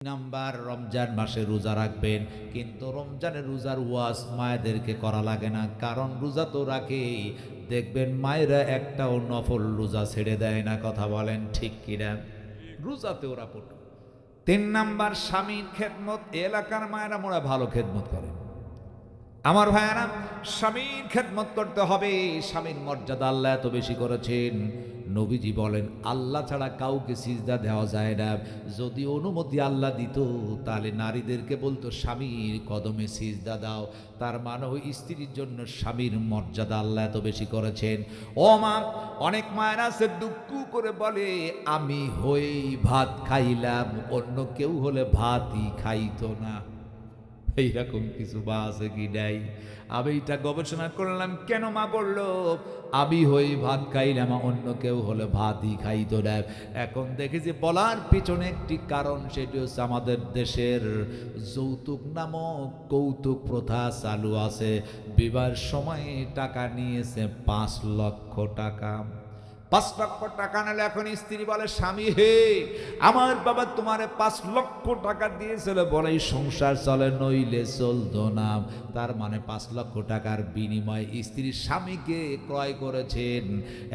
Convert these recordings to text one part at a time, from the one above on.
Number, Ramzan মাসে রোজা রাখবেন, কিন্তু রমজানের রোজার ওয়াজ মায়েদেরকে করা লাগে না, কারণ রোজা তো রাখেই। দেখবেন মায়েরা একটাও নফল রোজা ছেড়ে দেয় না, কথা বলেন ঠিক কিনা? রোজাতে ওরা পটু। তিন নাম্বার, স্বামীর খেদমত, এলাকার মায়েরা মোরা ভালো খেদমত করে আমার ভাইয়ারা, স্বামীর খেদমত করতে হবে, স্বামীর মর্যাদা আল্লাহ এত বেশি করেছেন। নবীজি বলেন, আল্লাহ ছাড়া কাউকে সিজদা দেওয়া যায় না। যদি অনুমতি আল্লাহ দিত, তাহলে নারীদেরকে বলতো, স্বামীর কদমে সিজদা দাও। তার মানে ওই স্ত্রীর জন্য স্বামীর মর্যাদা আল্লাহ এত বেশি করেছেন। ও মা, অনেক মায়েরা আছে দুঃখ করে বলে, আমি হয়েই ভাত খাইলাম, অন্য কেউ হলে ভাতই খাইতো না। এইরকম কিছু বা আছে কি নাই? আমি এটা গবেষণা করলাম, কেন মা বলল আমি হই ভাত খাইলাম অন্য কেউ হলে ভাতই খাইতো না। এখন দেখেছি বলার পিছনে একটি কারণ, সেটি হচ্ছে আমাদের দেশের যৌতুক নামক কৌতুক প্রথা চালু আছে। বিবার সময় টাকা নিয়েছে পাঁচ লক্ষ টাকা। পাঁচ লক্ষ টাকা নিলে এখন স্ত্রী বলে, স্বামী হে, আমার বাবা তোমারে পাঁচ লক্ষ টাকা দিয়েছিল বলে সংসার চলে, নইলে চলতো না। তার মানে পাঁচ লক্ষ টাকার বিনিময়ে স্ত্রী স্বামীকে ক্রয় করেছেন।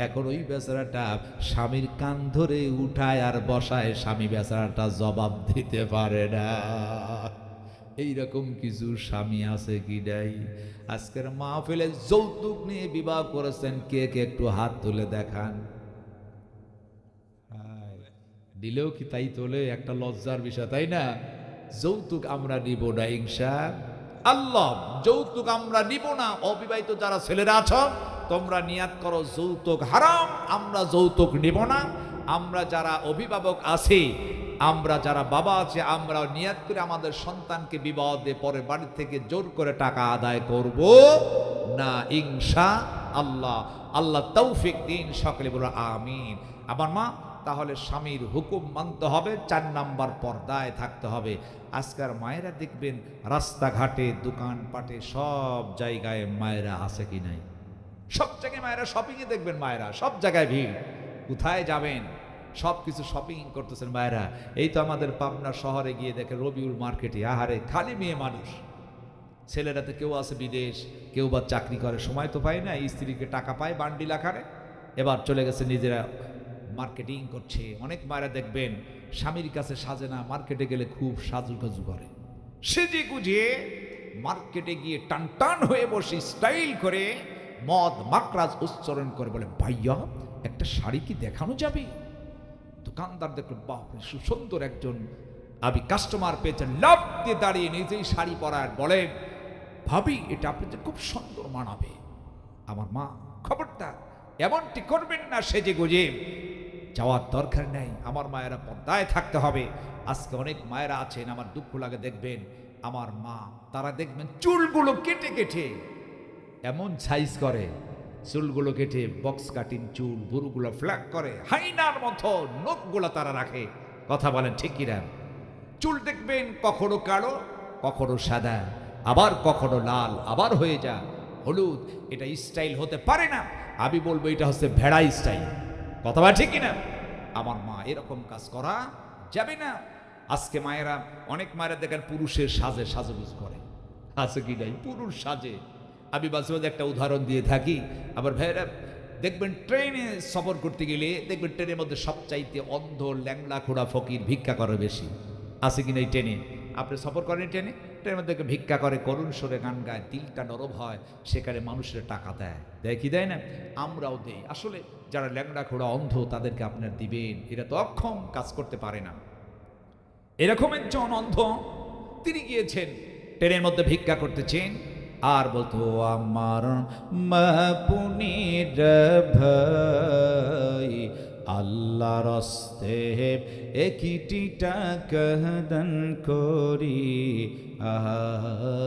এখন ওই বেচারাটা স্বামীর কান ধরে উঠায় আর বসায়, স্বামী বেচারাটা জবাব দিতে পারে না। এইরকম কিছু স্বামী আছে কি নাই? আজকের মাহফিলে যৌতুক নিয়ে বিবাহ করেছেন কে কে একটু হাত তুলে দেখান। দিলেও কি তাই তোলে? একটা লজ্জার বিষয়, তাই না? যৌতুক আমরা নিব না ইংসা আল্লাহ। যৌতুক আমরা নিব না, অবিবাহিত যারা ছেলেরা আছো, তোমরা নিয়াত করো, যৌতুক হারাম, আমরা যৌতুক নিব না। আমরা যারা অভিভাবক আছি আমরা যারা বাবা আছে আমরাও নিয়াত করে আমাদের সন্তানকে বিবাহ দিয়ে পরে বাড়ি থেকে জোর করে টাকা আদায় করব। না ইংসা আল্লাহ। আল্লাহ তৌফিক দিন, সকলে বলো আমিন। আমার মা, তাহলে স্বামীর হুকুম মানতে হবে, চার নাম্বার পর্দায় থাকতে হবে। আজকার মায়েরা দেখবেন, রাস্তাঘাটে, দোকানপাটে সব জায়গায় মায়েরা আছে কি নাই? সব জায়গায় মায়েরা শপিংয়ে দেখবেন মায়েরা, সব জায়গায় ভিড়। কোথায় যাবেন? সব কিছু শপিং করতেছেন মায়েরা এই তো আমাদের পাবনা শহরে গিয়ে দেখে রবিউল মার্কেটে, আহারে, খালি মেয়ে মানুষ। ছেলেরা তো কেউ আছে বিদেশ, কেউ বা চাকরি করে, সময় তো পায় না স্ত্রীকে টাকা পায় বান্ডিল আকারে। এবার চলে গেছে নিজেরা মার্কেটিং করছে। অনেক মায়েরা দেখবেন, স্বামীর কাছে সাজে না মার্কেটে গেলে খুব সাজুকাজু করে। সেজে গুজিয়ে মার্কেটে গিয়ে টান টান হয়ে বসে স্টাইল করে মদ মাকরাজ উচ্চারণ করে বলে, ভাইয়া, একটা শাড়ি কি দেখানো যাবে? দোকানদার দেখল বাপরে সুন্দর একজন আমি কাস্টমার পেয়েছেন। লাভ দিয়ে দাঁড়িয়ে নিজেই শাড়ি পরার বলে, ভাবি, এটা আপনাদের খুব সুন্দর মানাবে। আমার মা খবরটা এমনটি করবেন না সেজে গুজে। যাওয়ার দরকার নেই, আমার মায়েরা পর্দায় থাকতে হবে। আজকে অনেক মায়েরা আছেন, আমার দুঃখ লাগে দেখবেন, আমার মা, তারা দেখবেন চুলগুলো কেটে কেটে, এমন সাইজ করে। চুলগুলো কেটে বক্স কাটিং চুল বুড়ুগুলো ফ্ল্যাগ করে, হাইনার মতো নখগুলো তারা রাখে। কথা বলেন ঠিক কিনা? চুল দেখবেন কখনো কালো, কখনো সাদা, আবার কখনো লাল, আবার হয়ে যা, হলুদ, এটা স্টাইল হতে পারে না। আমি বলব এটা হচ্ছে ভেড়া স্টাইল কথা বলা ঠিক কিনা? আমার মা এরকম কাজ করা যাবে না। আজকে মায়েরা অনেক মায়েরা দেখেন পুরুষের সাজে সাজগুজ করে। আছে কি নাই? পুরুষ সাজে। আমি মাঝে মাঝে একটা উদাহরণ দিয়ে থাকি। আবার ভাইয়েরা, দেখবেন ট্রেনে সফর করতে গেলে, দেখবেন ট্রেনের মধ্যে সবচাইতে অন্ধ ল্যাংলা খোড়া ফকির ভিক্ষা করে বেশি। আছে কি নাই ট্রেনে? আপনি সফর করেন ট্রেনে? ট্রেনের মধ্যে ভিক্ষা করে, করুণ সরে গান গায় দিলটা নরম হয়, সেখানে মানুষের টাকা দেয়। দেয় কি দেয় না? আমরাও দেই। আসলে যারা ল্যাংড়া খোড়া অন্ধ, তাদেরকে আপনার দিবেন। এরা তো অক্ষম, কাজ করতে পারে না। এরকম একজন অন্ধ, তিনি গিয়েছেন, ট্রেনের মধ্যে ভিক্ষা করতেছেন আর বলতো, আমার ভাই আল্লাহ রস্তে একটি টাকা দান করি,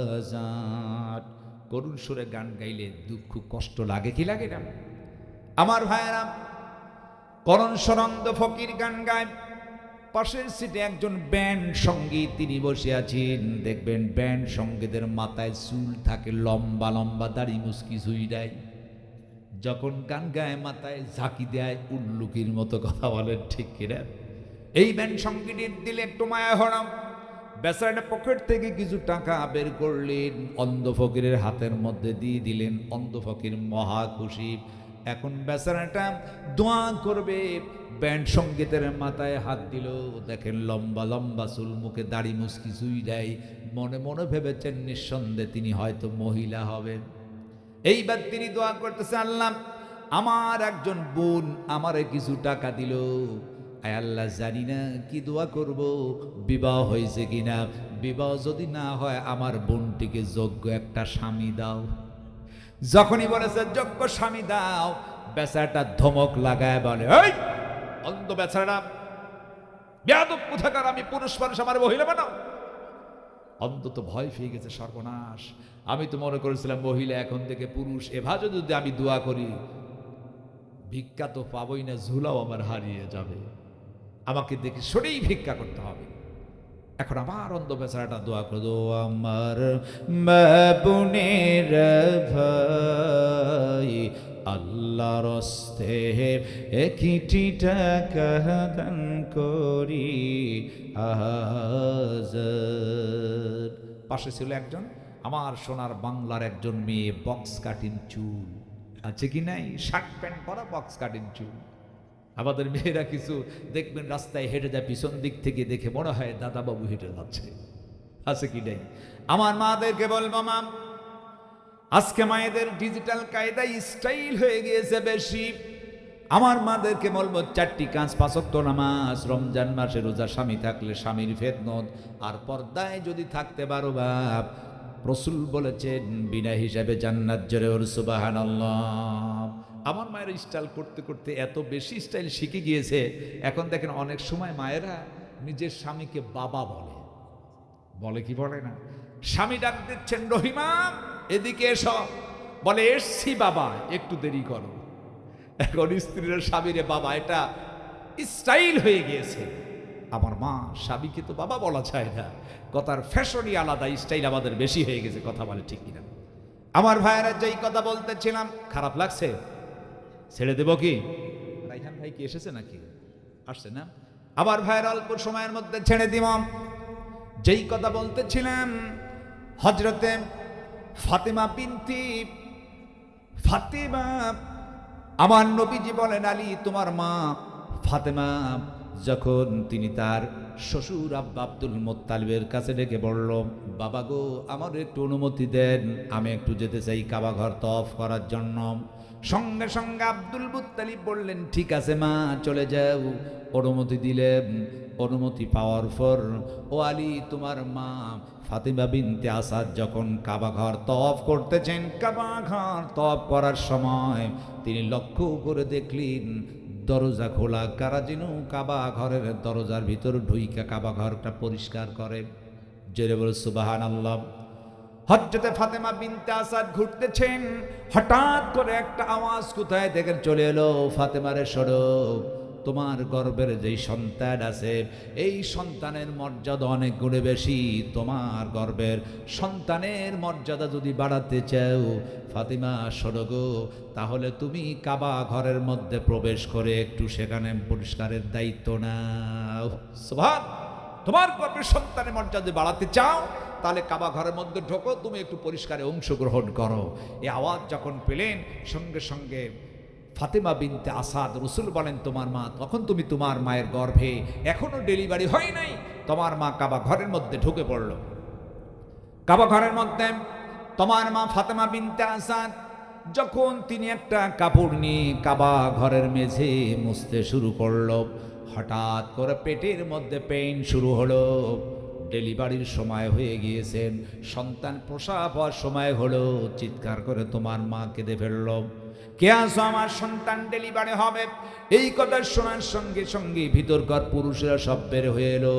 আজাদ। করুণ সুরে গান গাইলে দুঃখ, কষ্ট লাগে, কি লাগে না? আমার ভাইয়েরা, করণ সরন্দ ফকির গান গায়। পাশের সিটে একজন ব্যান্ড সংগীত তিনি বসে আছেন। দেখবেন ব্যান্ড সঙ্গীতের মাথায় চুল থাকে, লম্বা লম্বা, দাড়ি মুসকি সুই দেয়। যখন গান গায়, মাথায় ঝাঁকি দেয়, উল্লুকির মতো কথা বলেন ঠিক কিনা এই ব্যান্ড সঙ্গীতের দিলে একটু মায়া হরাম বেচারাটা পকেট থেকে কিছু টাকা বের করলেন, অন্ধ ফকিরের হাতের মধ্যে দিয়ে দিলেন। অন্ধ ফকির মহা খুশি। এখন বেচারাটা দোয়া করবে। ব্যান্ড সঙ্গীতের মাথায় হাত দিল। দেখেন লম্বা লম্বা চুল, মুখে দাড়ি মুসকি চুই দেয়। মনে মনে ভেবেছেন নিঃসন্দেহে তিনি হয়তো মহিলা হবেন। এইবার তিনি দোয়া করতেছে, আল্লাহ, আমার একজন বোন আমারে কিছু টাকা দিল। আয় আল্লাহ, জানি না কি দোয়া করব। বিবাহ হয়েছে কিনা? বিবাহ যদি না হয়, আমার বোনটিকে যোগ্য একটা স্বামী দাও। যখনই বলেছে যোগ্য স্বামী দাও। বেচারাটা ধমক লাগায় বলে ওই অন্ধ বেচারা বেয়াদব কোথাকার? আমি পুরুষ মানুষ, আমার মহিলা বানাও। অন্তত ভয় পেয়ে গেছে সর্বনাশ। আমি তো মনে করেছিলাম, মহিলা এখন থেকে পুরুষ, এভাবে যদি আমি দোয়া করি, ভিক্ষা তো পাবই না, ঝুলাও আমার হারিয়ে যাবে। আমাকে দেখে সরেই ভিক্ষা করতে হবে। এখন আমার অন্ধ বেচারাটা দোয়া করে আমার বোনের ভাই আল্লাহ রস্তে একটি টাকা দান করি আহাজার পাশে ছিল একজন, আমার সোনার বাংলার একজন মেয়ে, বক্স কাটিং চুল। আছে কি নাই? শার্ট প্যান্ট পরা বক্স কাটিং চুল। আমাদের মেয়েরা কিছু দেখবেন রাস্তায় হেঁটে যায়, পিছন দিক থেকে দেখে মনে হয় দাদাবাবু হেঁটে যাচ্ছে। আছে কি নাই? আমার মাদেরকে বলব মাম আজকে মায়েদের ডিজিটাল কায়দায় স্টাইল হয়ে গিয়েছে বেশি। আমার মাদেরকে বলব, চারটি কাজ পাঁচক্ত নামাজ, রমজান মাসে রোজা স্বামী থাকলে স্বামীর ফেতনত। আর পর্দায় যদি থাকতে পারো বাপ, রসুল বলেছেন, বিনা হিসাবে জান্নাত জোরে ওর সুবাহান আমার মায়ের স্টাইল করতে করতে এত বেশি স্টাইল শিখে গিয়েছে, এখন দেখেন অনেক সময় মায়েরা নিজের স্বামীকে বাবা বলে। বলে কি বলে না? স্বামী ডাক দিচ্ছেন, রহিমা, এদিকে এসো। বলে, এসছি বাবা, একটু দেরি করো। এখন স্ত্রীর, স্বামীরে বাবা, এটা স্টাইল হয়ে গিয়েছে। আমার মা, স্বামীকে তো বাবা বলা চায় না। কথার ফ্যাশনই আলাদা স্টাইল আমাদের বেশি হয়ে গেছে। কথা বলে ঠিক কিনা। আমার ভাইয়েরা যেই কথা বলতেছিলাম, খারাপ লাগছে? ছেড়ে দেব কি? রাইহান ভাই কি এসেছে নাকি? আসছে না? আবার ভাইয়ের অল্প সময়ের মধ্যে ছেড়ে দিব। যেই কথা বলতেছিলাম হজরতে ফাতেমা বিনতি ফাতেমা আমার নবীজি বলেন আলী তোমার মা ফাতেমা যখন তিনি তার শ্বশুর আব্বা আব্দুল মোত্তালিবের কাছে ডেকে বলল বাবা গো আমার একটু অনুমতি দেন আমি একটু যেতে চাই কাবা ঘর তফ করার জন্য। সঙ্গে সঙ্গে আব্দুল মুত্তালিব বললেন, ঠিক আছে মা, চলে যাও। অনুমতি দিলেন অনুমতি পাওয়ার পর ও আলী তোমার মা ফাতিমা বিনতে আসাদ যখন কাবা ঘর তফ করতেছেন, কাবা ঘর তফ করার সময় তিনি লক্ষ্য করে দেখলেন, দরজা খোলা, কারা যেন কাবা ঘরের দরজার ভিতর ঢুইকা কাবা ঘরটা পরিষ্কার করে। জেরে বলে সুবাহান আল্লাহ হজরতে ফাতেমা বিনতে আসাদ ঘুরতেছেন, হঠাৎ করে একটা আওয়াজ কোথায় থেকে চলে এলো? ফাতেমারে সরো, তোমার গর্বের যেই সন্তান আছে, এই সন্তানের মর্যাদা অনেক গুণে বেশি। তোমার গর্বের সন্তানের মর্যাদা যদি বাড়াতে চাও, ফাতিমা সরগো তাহলে তুমি কাবা ঘরের মধ্যে প্রবেশ করে একটু সেখানে পরিষ্কারের দায়িত্ব সুভান তোমার গর্বের সন্তানের মর্যাদা বাড়াতে চাও তাহলে কাবা ঘরের মধ্যে ঢোকো, তুমি একটু পরিষ্কারে অংশগ্রহণ করো। এ আওয়াজ যখন পেলেন, সঙ্গে সঙ্গে ফাতেমা বিনতে আসাদ রসুল বলেন, তোমার মা, তখন তুমি তোমার মায়ের গর্ভে এখনও ডেলিভারি হয় নাই। তোমার মা কাবা ঘরের মধ্যে ঢুকে পড়ল। কাবা ঘরের মধ্যে তোমার মা ফাতেমা বিনতে আসাদ, যখন তিনি একটা কাপড় নিয়ে কাবা ঘরের মেঝে মুছতে শুরু করল, হঠাৎ করে পেটের মধ্যে পেইন শুরু হলো। ডেলিভারির সময় হয়ে গিয়েছেন। সন্তান প্রসাব হওয়ার সময় হলো চিৎকার করে তোমার মা কেঁদে ফেলল। কে আসো আমার সন্তান ডেলিভারি হবে? এই কথা শোনার সঙ্গে সঙ্গে ভিতরকার পুরুষেরা সব বের হয়ে এলো।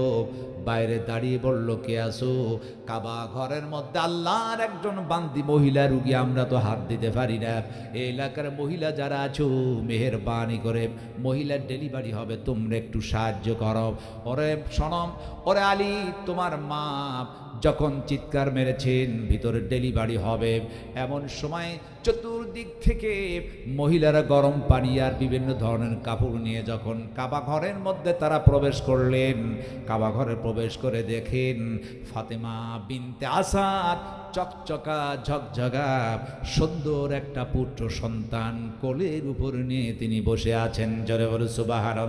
বাইরে দাঁড়িয়ে বলল, কে আসো কাবা ঘরের মধ্যে আল্লাহর একজন বান্দি মহিলা রুগী, আমরা তো হাত দিতে পারি না। এই এলাকার মহিলা যারা আছো, মেহরবানি করে, মহিলার ডেলিভারি হবে, তোমরা একটু সাহায্য করো। ওরে সনম ওরে আলী, তোমার মা যখন চিৎকার মেরেছেন, ভিতরে ডেলিভারি হবে। এমন সময় চতুর্দিক থেকে মহিলারা গরম পানি আর বিভিন্ন ধরনের কাপড় নিয়ে যখন কাবা ঘরের মধ্যে তারা প্রবেশ করলেন, কাবা ঘরে প্রবেশ করে দেখেন ফাতেমা বিনতে আসাদ চকচকা ঝকঝকা সুন্দর একটা পুত্র সন্তান কোলের উপর নিয়ে তিনি বসে আছেন। জরে বলে সুবাহার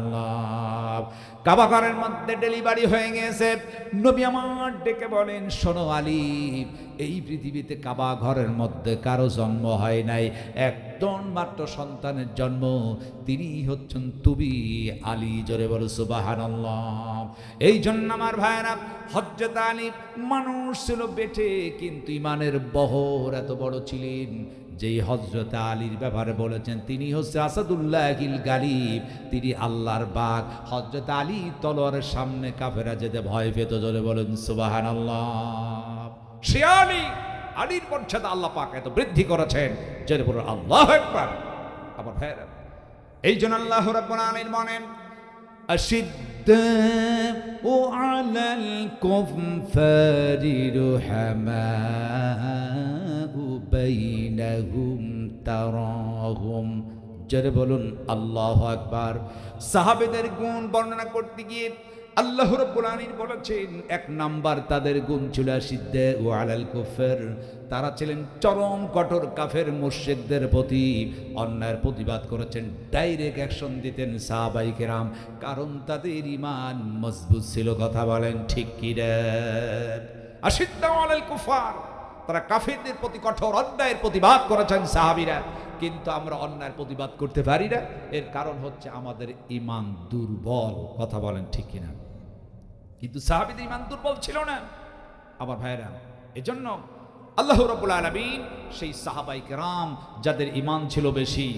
কাবাঘরের মধ্যে ডেলিভারি হয়ে গেছে। নবী আমার ডেকে বলেন সোনো আলী এই পৃথিবীতে কাবা ঘরের মধ্যে কারও জন্ম হয় নাই। একজন মাত্র সন্তানের জন্ম তিনি হচ্ছেন তুবি আলী। জোরে বলো সুবাহান এই জন্য আমার ভাইরা হজরত আলী মানুষ ছিল বেটে কিন্তু ইমানের বহর এত বড় ছিলেন যেই হজরত আলীর ব্যাপারে বলেছেন, তিনি হচ্ছে আসাদুল্লাহ গিল গালিব, তিনি আল্লাহর বাঘ হজরত আলী তলোয়ারের সামনে কাফেরা যেতে ভয় পেত, জোরে বলেন সুবাহান আল্লাহ সে আলী আলীর পর্যায়ে আল্লাহ পাক এত বৃদ্ধি করেছেন জোরে বলুন আল্লাহ একবার আবার ভাইরা এই জন্য আল্লাহ রাব্বুল আলামিন বলেন أشداء على الكفار رحماء بينهم تراهم জোরে বলুন আল্লাহ আকবার সাহাবেদের গুণ বর্ণনা করতে গিয়ে আল্লাহ রব্বুল আলামিন বলেছেন, এক নাম্বার তাদের গুণ ছিল সিদ্ধে ও আলাল কুফের তারা ছিলেন চরম কঠোর কাফের মুর্শিকদের প্রতি অন্যায়ের প্রতিবাদ করেছেন। ডাইরেক্ট অ্যাকশন দিতেন সাহাবাই কেরাম, কারণ তাদের ইমান মজবুত ছিল, কথা বলেন ঠিক কি রে আশিদ্দা আলাল কুফার তারা কাফেরদের প্রতি কঠোর অন্যায়ের প্রতিবাদ করেছেন সাহাবিরা। কিন্তু আমরা অন্যায়ের প্রতিবাদ করতে পারি না। এর কারণ হচ্ছে আমাদের ইমান দুর্বল। কথা বলেন ঠিক কিনা? কিন্তু সাহাবিদের ইমান দুর্বল ছিল না। আমার ভাইরা এজন্য আল্লাহ রবুল আলমিন সেই সাহাবাই কেরাম যাদের ইমান ছিল বেশি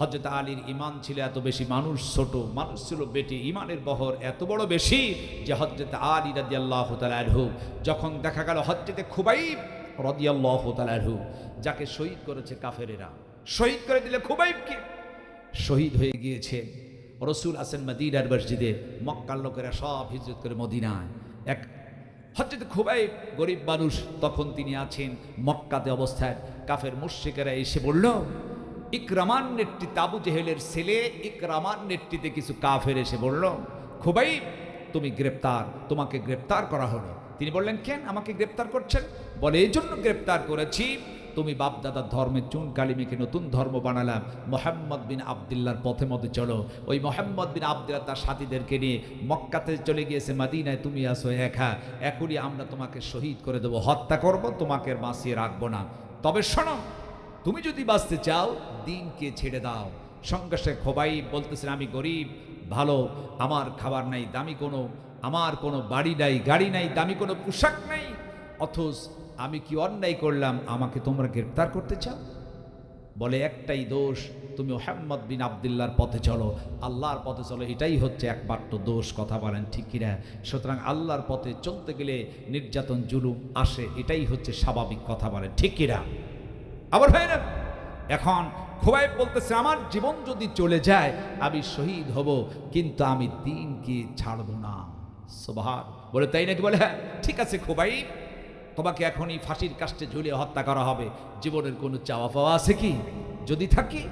হজরত আলীর ইমান ছিল এত বেশি, মানুষ ছোট, মানুষ ছিল বেটি ইমানের বহর এত বড় বেশি যে হজরত আলী রাজি আল্লাহ তালহু যখন দেখা গেল হজরতে খুবাই রদি আল্লাহ তালহু যাকে শহীদ করেছে কাফেরেরা শহীদ করে দিলে খুবাইবকে শহীদ হয়ে গিয়েছে রসুল আসেন মদিনার মসজিদে, মক্কার লোকেরা সব হিজরত করে মদিনায়। এক হচ্ছে তো খুবই গরিব মানুষ, তখন তিনি আছেন মক্কাতে অবস্থায়। কাফের মুর্শিকেরা এসে বলল ইকরামান নেতৃত্বে আবু জেহেলের ছেলে ইকরামান নেতৃত্বে কিছু কাফের এসে বলল খুবই তুমি গ্রেপ্তার, তোমাকে গ্রেপ্তার করা হলো। তিনি বললেন, কেন আমাকে গ্রেপ্তার করছেন? বলে এই জন্য গ্রেপ্তার করেছি তুমি বাপদাদার ধর্মের চুন কালিমেকে নতুন ধর্ম বানালাম। মোহাম্মদ বিন আবদুল্লার পথে মধ্যে চলো। ওই মোহাম্মদ বিন আবদুল্লাহ তার সাথীদেরকে নিয়ে মক্কাতে চলে গিয়েছে, মাদিনায় তুমি আসো একা। এখনই আমরা তোমাকে শহীদ করে দেবো, হত্যা করব, তোমাকে বাঁচিয়ে রাখব না। তবে শোনো, তুমি যদি বাঁচতে চাও, দিনকে ছেড়ে দাও। সঙ্গে সে খোবাই বলতেছেন আমি গরিব, ভালো, আমার খাবার নাই, দামি কোনো, আমার কোনো বাড়ি নাই, গাড়ি নাই, দামি কোনো পোশাক নাই, অথচ আমি কি অন্যায় করলাম? আমাকে তোমরা গ্রেপ্তার করতে চাও? বলে, একটাই দোষ, তুমি মোহাম্মদ বিন আবদুল্লাহর পথে চলো। আল্লাহর পথে চলো, এটাই হচ্ছে একমাত্র দোষ, কথা বলেন ঠিক কিনা? সুতরাং আল্লাহর পথে চলতে গেলে নির্যাতন, জুলুম আসে, এটাই হচ্ছে স্বাভাবিক, কথা বলেন ঠিক কিনা? আবার ভাই না এখন খোবাই বলতেছে, আমার জীবন যদি চলে যায়, আমি শহীদ হব, কিন্তু আমি দিনকে ছাড়ব না। সোভার বলে তাই নাকি? বলে হ্যাঁ ঠিক আছে খোবাই তোমাকে এখনই ফাঁসির কাস্টে ঝুলিয়ে হত্যা করা হবে। জীবনের কোনো চাওয়া পাওয়া আছে কি? যদি থাকি,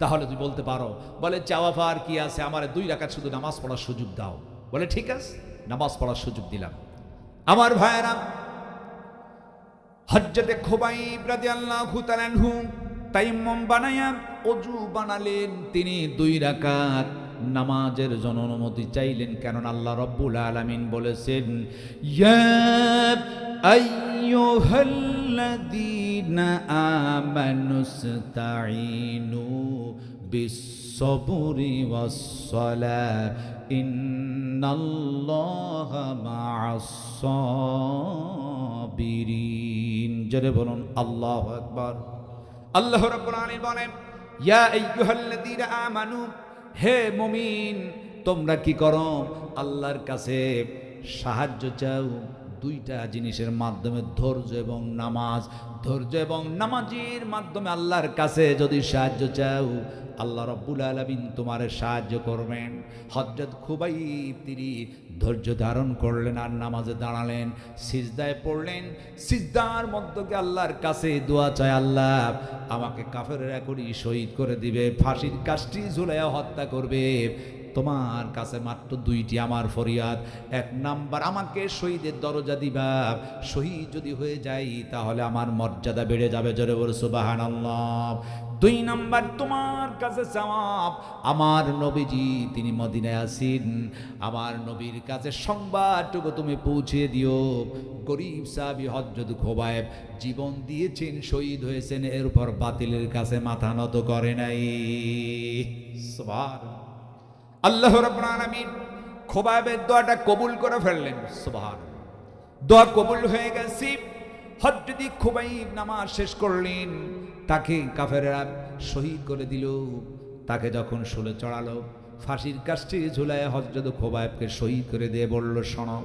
তাহলে তুমি বলতে পারো। বলে, চাওয়া পাওয়ার কি আছে? আমার দুই রাখার শুধু নামাজ পড়ার সুযোগ দাও। বলে, ঠিক আছে, নামাজ পড়ার সুযোগ দিলাম। আমার ভাইয়েরা, হজ্জতে খোবাই রাজি আল্লাহ তালানহু তাইম্মম বানায়া অজু বানালেন তিনি দুই রাকাত। নামাজের জন্য অনুমতি চাইলেন, কেননা আল্লাহ রব্বুল আলামিন বলেছেন, ইয়া আইয়ুহাল্লাযীনা আমানুস্তাঈনু বিস-সাবরি ওয়াস-সালাহ ইন্নাল্লাহা মা'আস-সাবিরিন জোরে বলুন আল্লাহু আকবার আল্লাহ রাব্বুল আলামিন বলেন ইয়া আইয়ুহাল্লাযীনা আমানু হে মুমিন, তোমরা কি করো? আল্লাহর কাছে সাহায্য চাও। দুইটা জিনিসের মাধ্যমে ধৈর্য এবং নামাজ, ধৈর্য এবং নামাজের মাধ্যমে আল্লাহর কাছে যদি সাহায্য চাও, আল্লাহ রব্বুল আলমিন তোমার সাহায্য করবেন। হজরত খুবাই তিনি ধৈর্য ধারণ করলেন আর নামাজে দাঁড়ালেন, সিজদায় পড়লেন। সিজদার মধ্যকে আল্লাহর কাছে দোয়া চায়, আল্লাহ, আমাকে কাফের এখনই শহীদ করে দিবে, ফাঁসির কাজটি ঝুলাইয়া হত্যা করবে। তোমার কাছে মাত্র দুইটি আমার ফরিয়াদ। এক নাম্বার, আমাকে শহীদের দরজা দিবা। শহীদ যদি হয়ে যাই, তাহলে আমার মর্যাদা বেড়ে যাবে। জোরে বলে সুবাহান দুই নাম্বার, তোমার কাছে চাওয়াব আমার নবীজি, তিনি মদিনায় আসিন আমার নবীর কাছে সংবাদটুকু তুমি পৌঁছে দিও। গরিব সাহাবি হজরত খোবায়েব জীবন দিয়েছেন, শহীদ হয়েছেন এর উপর বাতিলের কাছে মাথা নত করে নাই। সুবহান আল্লাহ রাব্বুল আলামিন খোবায়েবের দোয়াটা কবুল করে ফেললেন সুবহান দোয়া কবুল হয়ে গেছে। হজরতি খুবাইব নামাজ শেষ করলেন, তাকে কাফেরা শহীদ করে দিল। তাকে যখন শুলে চড়ালো, ফাঁসির কাছটি ঝুলায় হজরত খোবায়েবকে শহীদ করে দিয়ে বলল, শোনো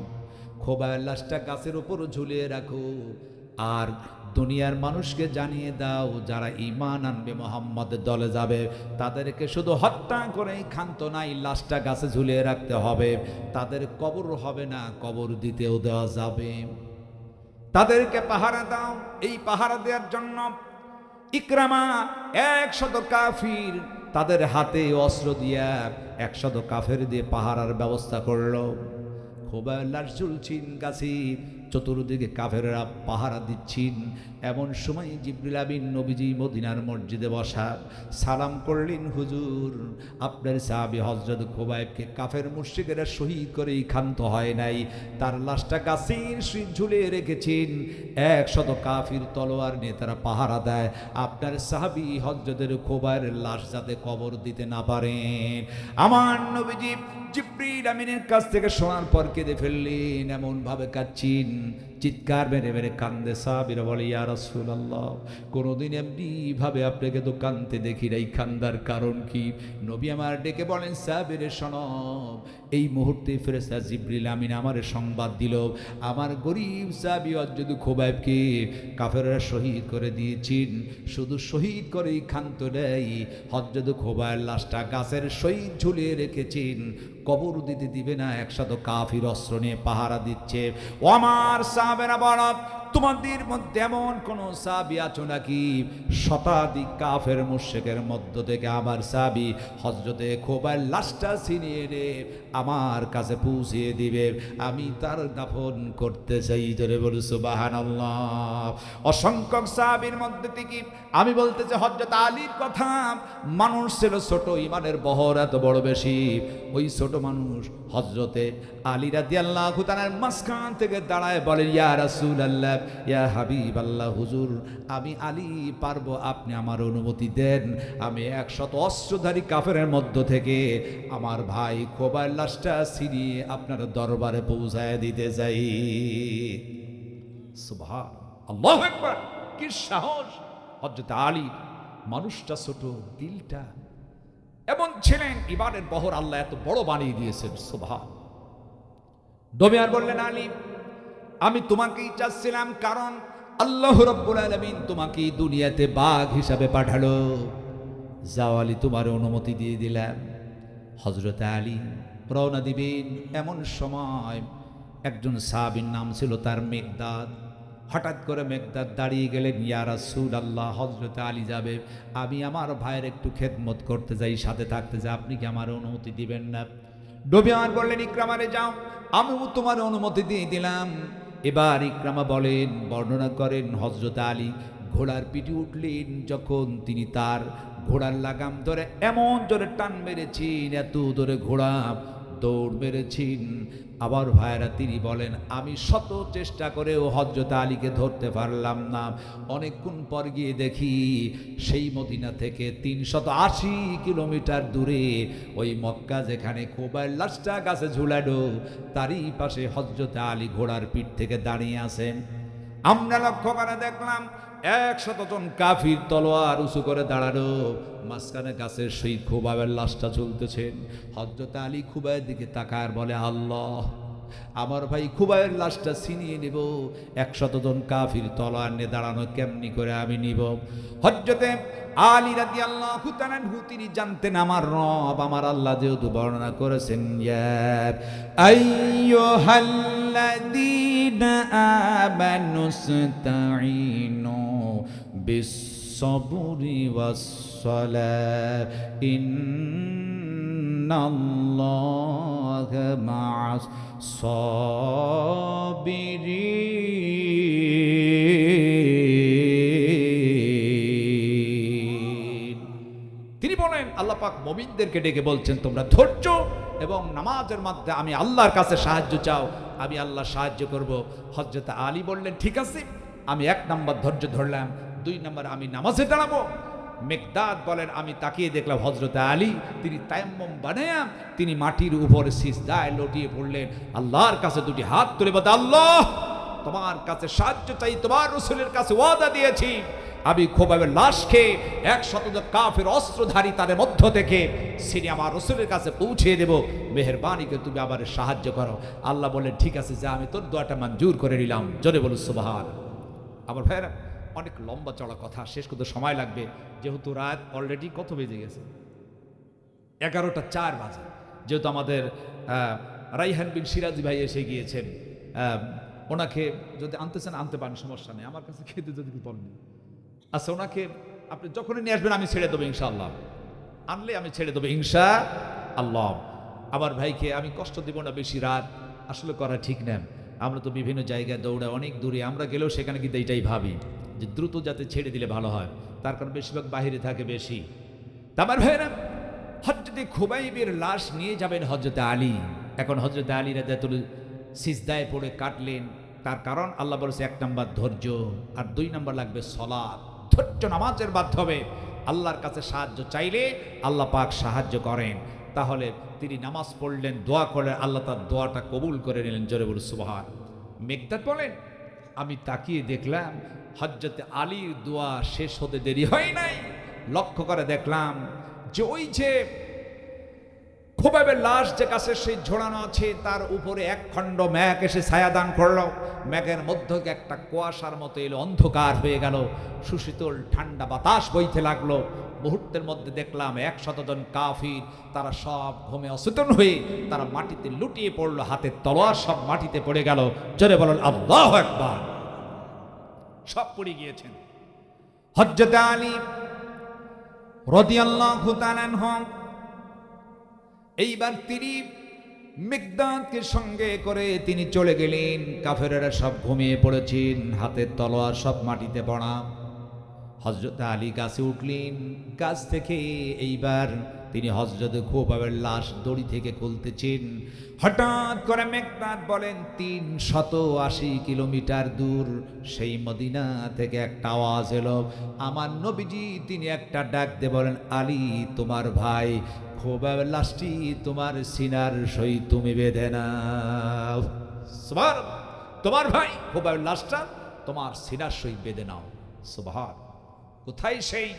খোবায়ের লাশটা গাছের উপর ঝুলিয়ে রাখো, আর দুনিয়ার মানুষকে জানিয়ে দাও, যারা ইমান আনবে মোহাম্মদের দলে যাবে। তাদেরকে শুধু হত্যা করেই ক্ষান্ত নাই, লাশটা গাছে ঝুলিয়ে রাখতে হবে। তাদের কবর হবে না, কবর দিতেও দেওয়া যাবে। তাদেরকে পাহারা দাও, এই পাহারা দেওয়ার জন্য ইকরামা একশত কাফির তাদের হাতে অস্ত্র দিয়া একশত কাফের দিয়ে পাহারার ব্যবস্থা করল। খোবাল্লার ঝুলছিন গাছি চতুর্দিকে কাফেরা পাহারা দিচ্ছিন। এমন সময় জিবরিল আবিন নবীজি মদিনার মসজিদে বসা, সালাম করলেন হুজুর, আপনার সাহাবি হজরত খোবাইবকে কাফের মুর্শিকেরা শহীদ করেই ক্ষান্ত হয় নাই। তার লাশটা গাছের ঝুলে রেখেছেন। একশত কাফির তলোয়ার নিয়ে তারা পাহারা দেয়। আপনার সাহাবি হজরতের খোবাইয়ের লাশ যাতে কবর দিতে না পারেন। আমার নবীজি জিব্রিল আমিনের কাছ থেকে শোনার পর কেঁদে ফেললেন এমন ভাবে কাচ্ছিন চিৎকার মেরে মেরে কান্দে সাবিরা বলে, ইয়া রাসূলুল্লাহ, কোনোদিন এমনি ভাবে আপনাকে তো কান্দতে দেখি নাই। কান্দার কারণ কি? নবী আমার ডেকে বলেন সাবিরে শোনব এই মুহূর্তে ফেরেস্তা জিব্রিল আমিন আমার সংবাদ দিল। আমার গরিব সাবি অজ্জদু খোবাইবকে কাফেররা শহীদ করে দিয়েছেন। শুধু শহীদ করেই ক্ষান্ত নেই, হজ্জদু খোবায়ের লাশটা গাছের শহীদ ঝুলিয়ে রেখেছেন। কবর দিতে দিবে না, একসাথে কাফির অস্ত্র নিয়ে পাহারা দিচ্ছে। ও আমার সাহাবেরা বড় তোমাদের মধ্যে এমন কোন সাবি আছো নাকি? শতাধিক কাফের মুশেকের মধ্য থেকে আমার সাবি হজরতে খোবার লাশটা ছিনিয়ে রে আমার কাছে পৌঁছিয়ে দিবে। আমি তার দাফন করতে চাই ধরে বলছো বাহান অসংখ্য সাবির মধ্যে থেকে আমি বলতে চাই হজরত আলীর কথা মানুষ ছিল ছোট, ইমানের বহর এত বড় বেশি। ওই ছোট মানুষ হজরতে আলী রাদি আল্লাহ খুতানার মাঝখান থেকে দাঁড়ায় বলে, ইয়া রাসুল আল্লাহ ইয়া হাবিব আল্লাহ হুজুর, আমি আলী পারব, আপনি আমার অনুমতি দেন। আমি একশত অস্ত্রধারী কাফের মধ্য থেকে আমার ভাই খোবার লাশটা ছিনিয়ে আপনার দরবারে পৌঁছায় দিতে আল্লাহ একবার কি সাহস! হজরত আলী, মানুষটা ছোট, দিলটা এমন ছিলেন, ইবানের বহর আল্লাহ এত বড় বানিয়ে দিয়েছেন সুভা দমিয়ার বললেন, আলী, আমি তোমাকেই চাচ্ছিলাম কারণ আল্লাহ রব্বুল আলমিন তোমাকে দুনিয়াতে বাঘ হিসাবে পাঠালো। যাও আলী, তোমার অনুমতি দিয়ে দিলাম। হজরত আলী রওনা দিবেন এমন সময় একজন সাহাবির নাম ছিল তার মেঘদাদ। হঠাৎ করে মেঘদাদ দাঁড়িয়ে গেলেন, ইয়া রাসূল আল্লাহ হজরত আলী যাবে। আমি আমার ভাইয়ের একটু খেদমত করতে যাই, সাথে থাকতে যাই আপনি কি আমার অনুমতি দিবেন না? নবী আমার বললেন, ইকরামারে যাও, আমিও তোমার অনুমতি দিয়ে দিলাম। এবার ইকরামা বলেন, বর্ণনা করেন হজরত আলী, ঘোড়ার পিঠে উঠলেন, যখন তিনি তার ঘোড়ার লাগাম ধরে এমন জোরে টান মেরেছেন, এত ধরে ঘোড়া দৌড় মেরেছেন। আবার ভাইরা তিনি বলেন, আমি শত চেষ্টা করেও হজরত আলীকে ধরতে পারলাম না। অনেকক্ষণ পর গিয়ে দেখি সেই মদিনা থেকে তিনশত আশি কিলোমিটার দূরে ওই মক্কা যেখানে কোবাইল লাশটা গাছে ঝুলানো তারই পাশে হজরত আলী ঘোড়ার পিঠ থেকে দাঁড়িয়ে আছেন। আমরা লক্ষ্য করে দেখলাম একশত জন কাফির তলোয়ার উঁচু করে দাঁড়ানো মাঝখানে গাছের শহীদ খুবাবের লাশটা চলতেছেন হজরত আলী খুবাইয়ের দিকে তাকার বলে, আল্লাহ, আমার ভাই খুবাইয়ের লাশটা ছিনিয়ে নিব। একশত জন কাফির তলোয়ার নিয়ে দাঁড়ানো কেমনি করে আমি নিব? হজরতে আলী রাদি আল্লাহ তিনি জানতেন, আমার রব আমার আল্লাহ যেহেতু বর্ণনা করেছেন ইয়ার আইয়ো আইয়ুহাল্লাযীনা আমানুস্তাঈনু বিস-সাবরি ওয়াস-সালাহ ইন্ন إن الله مع الصابرين তিনি বলেন আল্লাহ পাক মমিনদেরকে ডেকে বলছেন তোমরা ধৈর্য এবং নামাজের মধ্যে আমি আল্লাহর কাছে সাহায্য চাও, আমি আল্লাহ সাহায্য করব। হজরত আলী বললেন, ঠিক আছে, আমি এক নম্বর ধৈর্য ধরলাম, দুই নম্বর আমি নামাজে দাঁড়াবো। মেঘদাদ বলেন, আমি তাকিয়ে দেখলাম হজরত আলী, তিনি তায়াম্মম বানায়া, তিনি মাটির উপরে সিজদায় লটিয়ে পড়লেন। আল্লাহর কাছে দুটি হাত তুলে বলতে, আল্লাহ, তোমার কাছে সাহায্য চাই, তোমার রসুলের কাছে ওয়াদা দিয়েছি। আমি খোবাবের লাশ খেয়ে এক শতক কাফের অস্ত্রধারী তাদের মধ্য থেকে সিনি আমার রসুলের কাছে পৌঁছে দেব। মেহরবানিকে তুমি আবার সাহায্য করো। আল্লাহ বললেন, ঠিক আছে, যা, আমি তোর দোয়াটা মঞ্জুর করে নিলাম। জোরে বলু সুবাহান আমার ভাইয়েরা, অনেক লম্বা চড়া কথা, শেষ করতে সময় লাগবে। যেহেতু রাত অলরেডি কত বেজে গেছে? এগারোটা চার বাজে। যেহেতু আমাদের রাইহান বিন সিরাজি ভাই এসে গিয়েছেন। ওনাকে যদি আনতে চান আনতে পারেন, সমস্যা নেই। আমার কাছে খেতে যদি বলেন। আচ্ছা ওনাকে আপনি যখনই নিয়ে আসবেন, আমি ছেড়ে দেবো ইনশাআল্লাহ। আনলে আমি ছেড়ে দেবো ইনশা আল্লাহ আমার ভাইকে আমি কষ্ট দেব না বেশি রাত। আসলে করা ঠিক না। আমরা তো বিভিন্ন জায়গায় দৌড়াই, অনেক দূরে। আমরা গেলেও সেখানে কিন্তু এইটাই ভাবি, যে দ্রুত যাতে ছেড়ে দিলে ভালো হয়। তার কারণ বেশিরভাগ বাহিরে থাকে বেশি। তা আমার ভাইরা হজরতে খুবাইবের লাশ নিয়ে যাবেন হজরতে আলী। এখন হজরতে আলী রাজাতুল সিজদায় পড়ে কাটলেন। তার কারণ আল্লাহ বলেছে, এক নম্বর ধৈর্য আর দুই নম্বর লাগবে সলাদ ধৈর্য নামাজের মাধ্যমে আল্লাহর কাছে সাহায্য চাইলে আল্লাহ পাক সাহায্য করেন। তাহলে তিনি নামাজ পড়লেন, দোয়া করলেন, আল্লাহ তার দোয়াটা কবুল করে নিলেন। জোরে বলু সুবহান। মেঘদাত বলেন, আমি তাকিয়ে দেখলাম হজরতে আলীর দোয়া শেষ হতে দেরি হয় নাই। লক্ষ্য করে দেখলাম যে ওই যে খোবাবের লাশ যে কাছে সেই ঝোড়ানো আছে, তার উপরে এক খণ্ড ম্যাক এসে ছায়াদান করল। ম্যাগের মধ্য একটা কুয়াশার মতো এলো, অন্ধকার হয়ে গেল। সুশীতল ঠান্ডা বাতাস বইতে লাগল। মুহূর্তের মধ্যে দেখলাম এক শতজন কাফির, তারা সব ঘুমে অচেতন হয়ে তারা মাটিতে লুটিয়ে পড়ল, হাতের তলোয়ার সব মাটিতে পড়ে গেল। জোরে বলেন আল্লাহ একবার সব পড়ে গিয়েছেন। হজরত আলী রদিয়াল্লাহু তাআলা আনহু এইবার তিনি মেঘদাদকে সঙ্গে করে তিনি চলে গেলেন। কাফেরেরা সব ঘুমিয়ে পড়েছেন, হাতের তলোয়ার সব মাটিতে পড়া হজরত আলী গাছে উঠলেন গাছ থেকে এইবার তিনি হজরত খোবাবের লাশ দড়ি থেকে খুলতেছেন। হঠাৎ করে মেঘনাথ বলেন, তিন শত আশি কিলোমিটার দূর, সেই মদিনা থেকে একটা আওয়াজ এলো। আমার নবীজি তিনি একটা ডাক দিয়ে বলেন, আলী তোমার ভাই খোবাবের লাশটি তোমার সিনার সই তুমি বেঁধে নাও। সুবহানাল্লাহ। তোমার ভাই খোবাবের লাশটা তোমার সিনার সই বেঁধে নাও। সুবহান। কোথায় সেই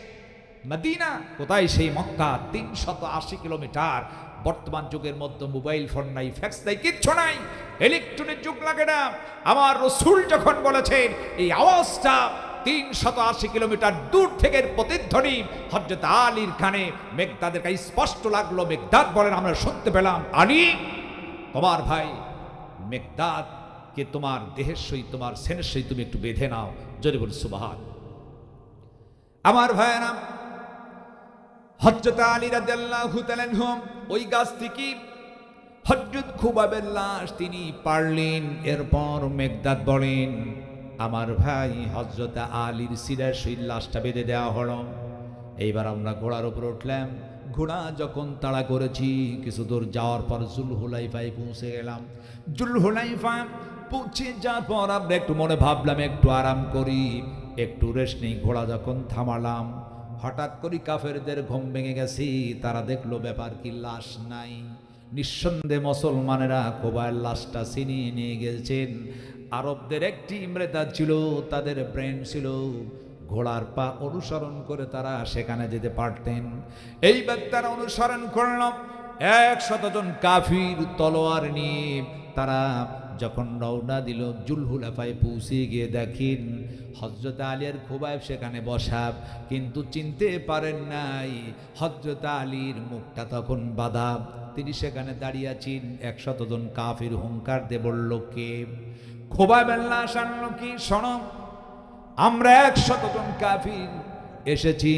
মদিনা? কোথায় সেই মক্কা? তিনশত আশি কিলোমিটার। বর্তমান যুগের মধ্যে মোবাইল ফোন নাই, ফ্যাক্স নাই, কিচ্ছু নাই। ইলেকট্রনিক যুগ লাগে না। আমার রসুল যখন বলেছেন, এই আওয়াজটা তিন শত আশি কিলোমিটার দূর থেকে প্রতিধ্বনি হজরত আলীর কানে। মেঘদাদের কাছে স্পষ্ট লাগল, মেঘদাদ বলেন, আমরা শুনতে পেলাম। আলী, তোমার ভাই মেঘদাদ কে তোমার দেহের সহিত, তোমার সেনের সহিত তুমি একটু বেঁধে নাও। জোরে বল সুবাহান। আমার ভাইয়েরা হজরত আলী রাদিয়াল্লাহু তাআলা ওই গাছ থেকে হজরত খুবাবের লাশ তিনি পারলেন এরপর মেঘদাদ বলেন আমার ভাই হজরত আলীর সিরার সেই লাশটা বেঁধে দেওয়া হলো। এইবার আমরা ঘোড়ার উপর উঠলাম। ঘোড়া যখন তাড়া করেছি, কিছু দূর যাওয়ার পর জুল জুলহুলাইফায় পৌঁছে গেলাম। জুল জুলহুলাইফা পৌঁছে যাওয়ার পর আমরা একটু মনে ভাবলাম, একটু আরাম করি, একটু রেস্ট নেই, ঘোড়া যখন থামালাম, হঠাৎ করে কাফেরদের ঘুম ভেঙে গেছি, তারা দেখল ব্যাপার কি, লাশ নাই। নিঃসন্দেহে মুসলমানেরা কোবায়ের লাশটা ছিনিয়ে নিয়ে গেছেন। আরবদের একটি মৃদা ছিল, তাদের ব্রেন ছিল। ঘোড়ার পা অনুসরণ করে তারা সেখানে যেতে পারতেন। এইবার তারা অনুসরণ করল। এক শতজন কাফির তলোয়ার নিয়ে তারা যখন রওনা দিল, জুলহুলাফায় পৌঁছে গিয়ে দেখেন হজরত আলীর খুবাইব সেখানে বসাব কিন্তু চিনতে পারেন নাই হজরত আলীর মুখটা তখন বাধা। তিনি সেখানে দাঁড়িয়ে আছেন। একশতজন কাফির হুঙ্কার দে বলল, কে? খোবাইব বেল্লা সান্ন কি সনম আমরা একশতজন কাফির এসেছি,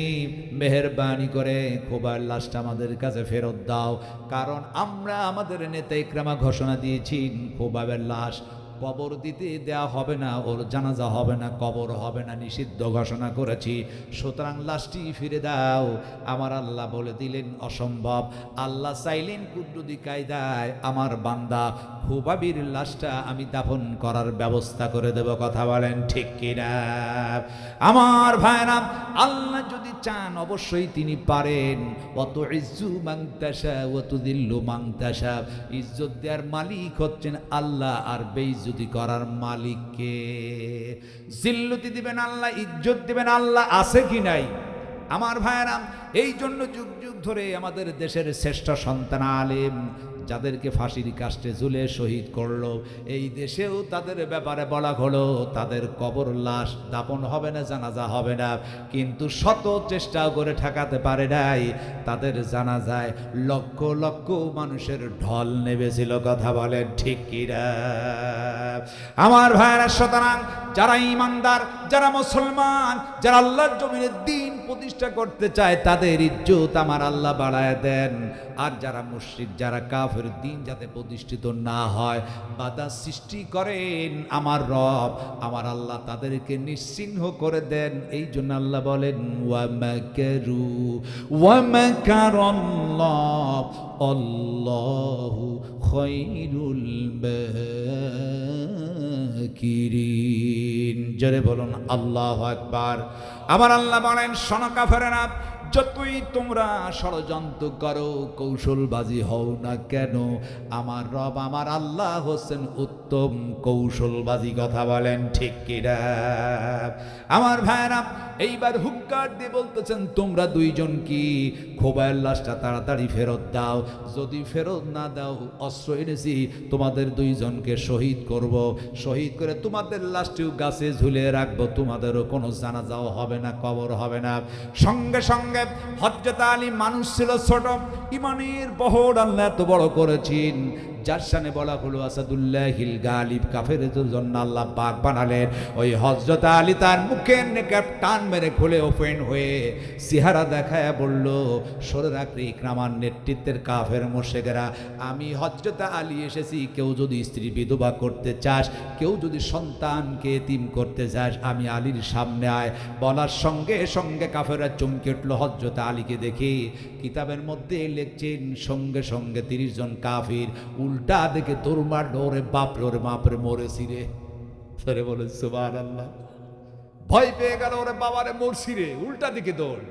মেহরবানি করে খোবার লাশটা আমাদের কাছে ফেরত দাও। কারণ আমরা আমাদের নেতা ইকরামা ঘোষণা দিয়েছি খোবাবের লাশ কবর দিতে দেয়া হবে না, ওর জানাজা হবে না, কবর হবে না, নিষিদ্ধ ঘোষণা করেছি। সুতরাং লাশটি ফিরে দাও। আমার আল্লাহ বলে দিলেন, অসম্ভব। আল্লাহ চাইলেন কুদ্দুদি কায়দায় আমার বান্দা খুবাবির লাশটা আমি দাফন করার ব্যবস্থা করে দেব। কথা বলেন ঠিক কিনা? আমার ভাইরা আল্লাহ যদি চান, অবশ্যই তিনি পারেন। অত ইজ্জু মাংতাসা অত দিল্লু মাংতাসা ইজ্জত দেওয়ার মালিক হচ্ছেন আল্লাহ, আর বেইজ্জতি করার মালিককে জিল্লুতি দিবেন আল্লাহ, ইজ্জত দিবেন আল্লাহ, আছে কি নাই? আমার ভাইয়েরাম এই জন্য যুগ যুগ ধরে আমাদের দেশের শ্রেষ্ঠ সন্তান আলেম যাদেরকে ফাঁসির কাস্টে ঝুলে শহীদ করল, এই দেশেও তাদের ব্যাপারে বলা হলো, তাদের কবর লাশ দাপন হবে না, জানাজা হবে না। কিন্তু শত চেষ্টাও করে ঠেকাতে পারে নাই। তাদের জানাজায় লক্ষ লক্ষ মানুষের ঢল নেবেছিল কথা বলেন ঠিক আমার ভাইয়েরা, সুতরাং যারা ইমানদার যারা মুসলমান, যারা আল্লাহর জমিনের দিন প্রতিষ্ঠা করতে চায়, তাদের ইজ্জত আমার আল্লাহ বাড়ায় দেন। আর যারা মুশ্রিক, যারা কাফের দিন যাতে প্রতিষ্ঠিত না হয়। বাধা সৃষ্টি করেন আমার রব। আমার আল্লাহ তাদেরকে নিশ্চিহ্ন করে দেন। এই জন্য আল্লাহ বলেন মাকিরিন জোরে বলুন, আল্লাহ আকবার। আমার আল্লাহ বলেন সনকা ফেরেনা যতই তোমরা ষড়যন্ত্র করো, কৌশলবাজি হও না কেন, আমার রব, আমার আল্লাহ হোসেন উত্তম কৌশলবাজি কথা বলেন, ঠিক কিনা আমার ভাইরা এইবার হুঙ্কার দিয়ে বলতেছেন, তোমরা দুইজন কি খোবায়ের লাশটা তাড়াতাড়ি ফেরত দাও? যদি ফেরত না দাও, অস্ত্র এনেছি, তোমাদের দুইজনকে শহীদ করব। শহীদ করে তোমাদের লাশটিও গাছে ঝুলে রাখব, তোমাদেরও কোনো জানা জানাজাও হবে না, কবর হবে না। সঙ্গে সঙ্গে হজরত আলী মানুষ ছিল ছোট। ইমানের বহর আল্লাহ এত বড় করেছেন। যার বলা হলো আসাদুল্লাহ হিল গালিব, কাফের জন্য আল্লাহ পাক বানালেন। ওই হজরত আলী তার মুখের নেকাব টান মেরে খুলে ওপেন হয়ে সিহারা দেখায় বলল, সরে রাখলে ইকরামার নেতৃত্বের কাফের মোশেকেরা। আমি হজরত আলী এসেছি, কেউ যদি স্ত্রী বিধবা করতে চাস, কেউ যদি সন্তানকে এতিম করতে চাস, আমি আলীর সামনে আয়। বলার সঙ্গে সঙ্গে কাফেরা চমকে উঠল হজরত আলীকে দেখে। কিতাবের মধ্যে লিখছেন, সঙ্গে সঙ্গে তিরিশ জন কাফির উল্টা দেখে তোর মা ডোরে বাপরে ওরে বাপরে মরেছি রে সরে। বলে সুবার আল্লাহ ভয় পেয়ে গেল ওরে বাবারে মরছি রে উল্টা দিকে দৌড়।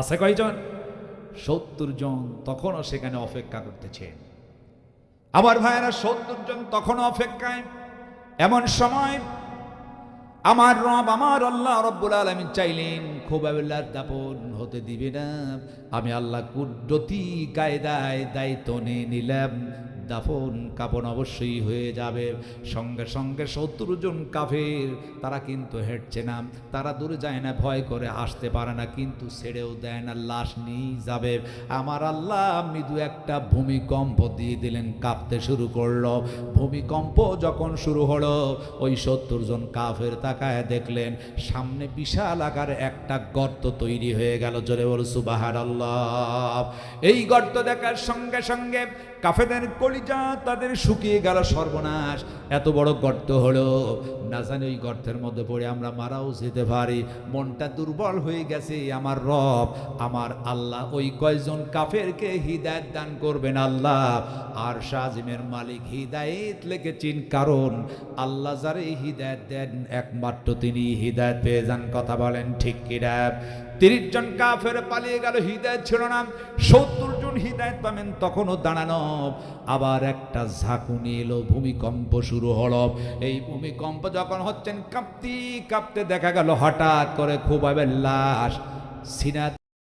আছে কয়জন? সত্তর জন তখনও সেখানে অপেক্ষা করতেছে। আমার ভাইয়েরা সত্তর জন তখনও অপেক্ষায়। এমন সময় আমার রব, আমার আল্লাহ রব্বুল আলমিন চাইলেন খোবাবুল্লার দাপন হতে দিবে না। আমি আল্লাহ কুদ্রতি কায়দায় দায়িত্ব নিয়ে নিলাম। দাফন কাপন অবশ্যই হয়ে যাবে। সঙ্গে সঙ্গে সত্তর জন কাফের, তারা কিন্তু হেঁটছে না। তারা দূরে যায় না, ভয় করে আসতে পারে না, কিন্তু ছেড়েও দেয় না, লাশ নিয়ে যাবে। আমার আল্লাহ মৃদু একটা ভূমিকম্প দিয়ে দিলেন, কাঁপতে শুরু করল। ভূমিকম্প যখন শুরু হলো, ওই সত্তর জন কাফের তাকায় দেখলেন, সামনে বিশাল আকার একটা গর্ত তৈরি হয়ে গেল। জোরে বল সুবাহার আল্লাহ এই গর্ত দেখার সঙ্গে সঙ্গে কাফেদের কলিজা তাদের শুকিয়ে গেল সর্বনাশ। এত বড় গর্ত হলো। না জানি ওই গর্তের মধ্যে পড়ে আমরা মারাও যেতে পারি। মনটা দুর্বল হয়ে গেছে আমার রব। আমার আল্লাহ ওই কয়জন কাফেরকে হিদায়ত দান করবেন আল্লাহ। আর শাহজিমের মালিক হিদায়ত লেগেছেন কারণ আল্লাহ যারে হিদায়ত দেন, একমাত্র তিনি হিদায়ত পেয়ে যান। কথা বলেন ঠিক কিরা তিরিশ জন কাফের পালিয়ে গেল হৃদয় ছিল না। সত্তর জন হৃদয় পাবেন, তখনও দাঁড়ানো। আবার একটা ঝাঁকুনি এলো, ভূমিকম্প শুরু হল। এই ভূমিকম্প যখন হচ্ছেন, কাঁপতি কাঁপতে দেখা গেল, হঠাৎ করে খুব আবার লাশ সিনা